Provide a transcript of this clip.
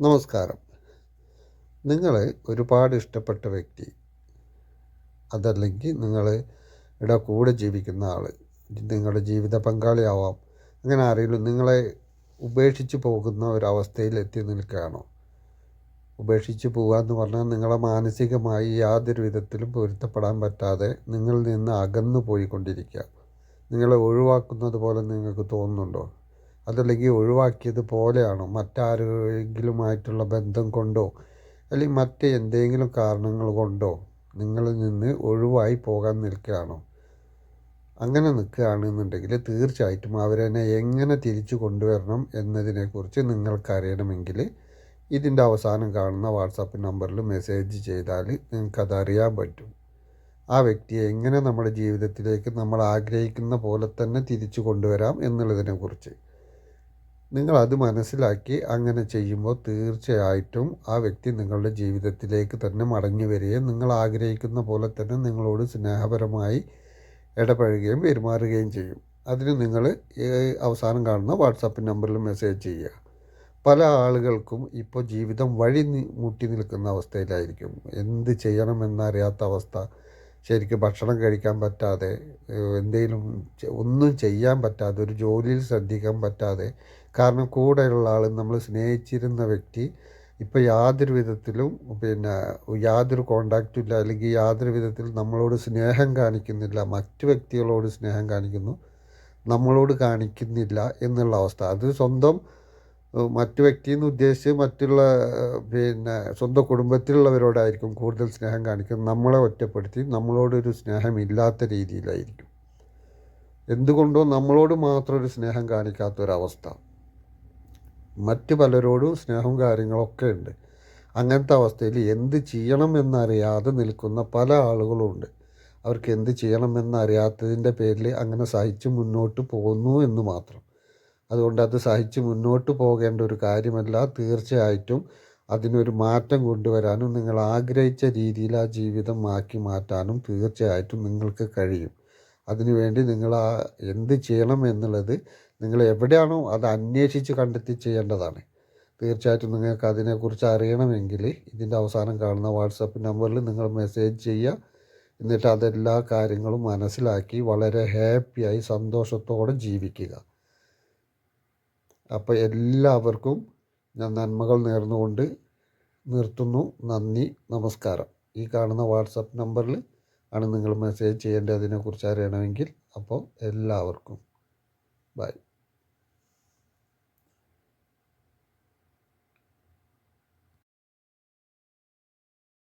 നമസ്കാരം. നിങ്ങൾ ഒരുപാട് ഇഷ്ടപ്പെട്ട വ്യക്തി അതല്ലെങ്കിൽ നിങ്ങൾ ഇവിടെ കൂടെ ജീവിക്കുന്ന ആൾ നിങ്ങളുടെ ജീവിത പങ്കാളിയാവാം അങ്ങനെ ആരെങ്കിലും നിങ്ങളെ ഉപേക്ഷിച്ച് പോകുന്ന ഒരവസ്ഥയിൽ എത്തി നിൽക്കുകയാണോ? ഉപേക്ഷിച്ച് പോകുക എന്ന് പറഞ്ഞാൽ നിങ്ങളെ മാനസികമായി യാതൊരു വിധത്തിലും പൊരുത്തപ്പെടാൻ പറ്റാതെ നിങ്ങളിൽ നിന്ന് അകന്നു പോയിക്കൊണ്ടിരിക്കുക. നിങ്ങളെ ഒഴിവാക്കുന്നത് പോലെ നിങ്ങൾക്ക് തോന്നുന്നുണ്ടോ? അതല്ലെങ്കിൽ ഒഴിവാക്കിയത് പോലെയാണോ? മറ്റാരെങ്കിലുമായിട്ടുള്ള ബന്ധം കൊണ്ടോ? അല്ലെങ്കിൽ മറ്റ് എന്തെങ്കിലും കാരണങ്ങൾ കൊണ്ടോ നിങ്ങളിൽ നിന്ന് ഒഴിവായി പോകാൻ നിൽക്കുകയാണോ? അങ്ങനെ നിൽക്കുകയാണെന്നുണ്ടെങ്കിൽ തീർച്ചയായിട്ടും അവരെന്നെ എങ്ങനെ തിരിച്ചു കൊണ്ടുവരണം എന്നതിനെക്കുറിച്ച് നിങ്ങൾക്കറിയണമെങ്കിൽ ഇതിന്റെ അവസാനം കാണുന്ന വാട്സാപ്പ് നമ്പറിൽ മെസ്സേജ് ചെയ്താൽ നിങ്ങൾക്കത് അറിയാൻ പറ്റും. ആ വ്യക്തിയെ എങ്ങനെ നമ്മുടെ ജീവിതത്തിലേക്ക് നമ്മൾ ആഗ്രഹിക്കുന്ന പോലെ തന്നെ തിരിച്ചു കൊണ്ടുവരാം എന്നുള്ളതിനെക്കുറിച്ച്. നിങ്ങൾ അത് മനസ്സിലാക്കി അങ്ങനെ ചെയ്യുമ്പോൾ തീർച്ചയായിട്ടും ആ വ്യക്തി നിങ്ങളുടെ ജീവിതത്തിലേക്ക് തന്നെ മടങ്ങി വരികയും നിങ്ങൾ ആഗ്രഹിക്കുന്ന പോലെ തന്നെ നിങ്ങളോട് സ്നേഹപരമായി ഇടപഴകുകയും പെരുമാറുകയും ചെയ്യും. അതിന് നിങ്ങൾ അവസാനം കാണുന്ന വാട്സാപ്പ് നമ്പറിൽ മെസ്സേജ് ചെയ്യുക. പല ആളുകൾക്കും ഇപ്പോൾ ജീവിതം വഴി മുട്ടി നിൽക്കുന്ന അവസ്ഥയിലായിരിക്കും. എന്ത് ചെയ്യണമെന്നറിയാത്ത അവസ്ഥ. ശരിക്കും ഭക്ഷണം കഴിക്കാൻ പറ്റാതെ എന്തെങ്കിലും ഒന്നും ചെയ്യാൻ പറ്റാതെ ഒരു ജോലിയിൽ ശ്രദ്ധിക്കാൻ പറ്റാതെ കാരണം കൂടെയുള്ള ആൾ നമ്മൾ സ്നേഹിച്ചിരുന്ന വ്യക്തി ഇപ്പോൾ യാതൊരു വിധത്തിലും പിന്നെ യാതൊരു കോണ്ടാക്റ്റും ഇല്ല അല്ലെങ്കിൽ യാതൊരു വിധത്തിലും നമ്മളോട് സ്നേഹം കാണിക്കുന്നില്ല മറ്റു വ്യക്തികളോട് സ്നേഹം കാണിക്കുന്നു നമ്മളോട് കാണിക്കുന്നില്ല എന്നുള്ള അവസ്ഥ. അത് സ്വന്തം മറ്റു വ്യക്തി എന്ന് ഉദ്ദേശിച്ച് മറ്റുള്ള പിന്നെ സ്വന്തം കുടുംബത്തിലുള്ളവരോടായിരിക്കും കൂടുതൽ സ്നേഹം കാണിക്കുന്നത്. നമ്മളെ ഒറ്റപ്പെടുത്തി നമ്മളോടൊരു സ്നേഹമില്ലാത്ത രീതിയിലായിരിക്കും. എന്തുകൊണ്ടോ നമ്മളോട് മാത്രം ഒരു സ്നേഹം കാണിക്കാത്തൊരവസ്ഥ. മറ്റു പലരോടും സ്നേഹവും കാര്യങ്ങളൊക്കെ ഉണ്ട്. അങ്ങനത്തെ അവസ്ഥയിൽ എന്ത് ചെയ്യണം എന്നറിയാതെ നിൽക്കുന്ന പല ആളുകളുമുണ്ട് അവർക്ക് എന്ത് ചെയ്യണം എന്നറിയാത്തതിന്റെ പേരിൽ അങ്ങനെ സഹിച്ച് മുന്നോട്ട് പോകുന്നു എന്ന് മാത്രം. അതുകൊണ്ട് അത് സഹിച്ച് മുന്നോട്ട് പോകേണ്ട ഒരു കാര്യമല്ല. തീർച്ചയായിട്ടും അതിനൊരു മാറ്റം കൊണ്ടുവരാനും നിങ്ങൾ ആഗ്രഹിച്ച രീതിയിൽ ആ ജീവിതം ആക്കി മാറ്റാനും തീർച്ചയായിട്ടും നിങ്ങൾക്ക് കഴിയും. അതിനുവേണ്ടി നിങ്ങൾ ആ എന്ത് ചെയ്യണം എന്നുള്ളത് നിങ്ങൾ എവിടെയാണോ അത് അന്വേഷിച്ച് കണ്ടെത്തി ചെയ്യേണ്ടതാണ്. തീർച്ചയായിട്ടും നിങ്ങൾക്ക് അതിനെക്കുറിച്ച് അറിയണമെങ്കിൽ ഇതിന്റെ അവസാനം കാണുന്ന വാട്സപ്പ് നമ്പറിൽ നിങ്ങൾ മെസ്സേജ് ചെയ്യുക. എന്നിട്ട് അതെല്ലാ കാര്യങ്ങളും മനസ്സിലാക്കി വളരെ ഹാപ്പിയായി സന്തോഷത്തോടെ ജീവിക്കുക. അപ്പോൾ എല്ലാവർക്കും ഞാൻ നന്മകൾ നേർന്നുകൊണ്ട് നിർത്തുന്നു. നന്ദി നമസ്കാരം. ഈ കാണുന്ന വാട്സപ്പ് നമ്പറിൽ ആണ് നിങ്ങൾ മെസ്സേജ് ചെയ്യേണ്ടത്. അതിനെക്കുറിച്ച് അറിയണമെങ്കിൽ അപ്പോൾ എല്ലാവർക്കും. ബൈ.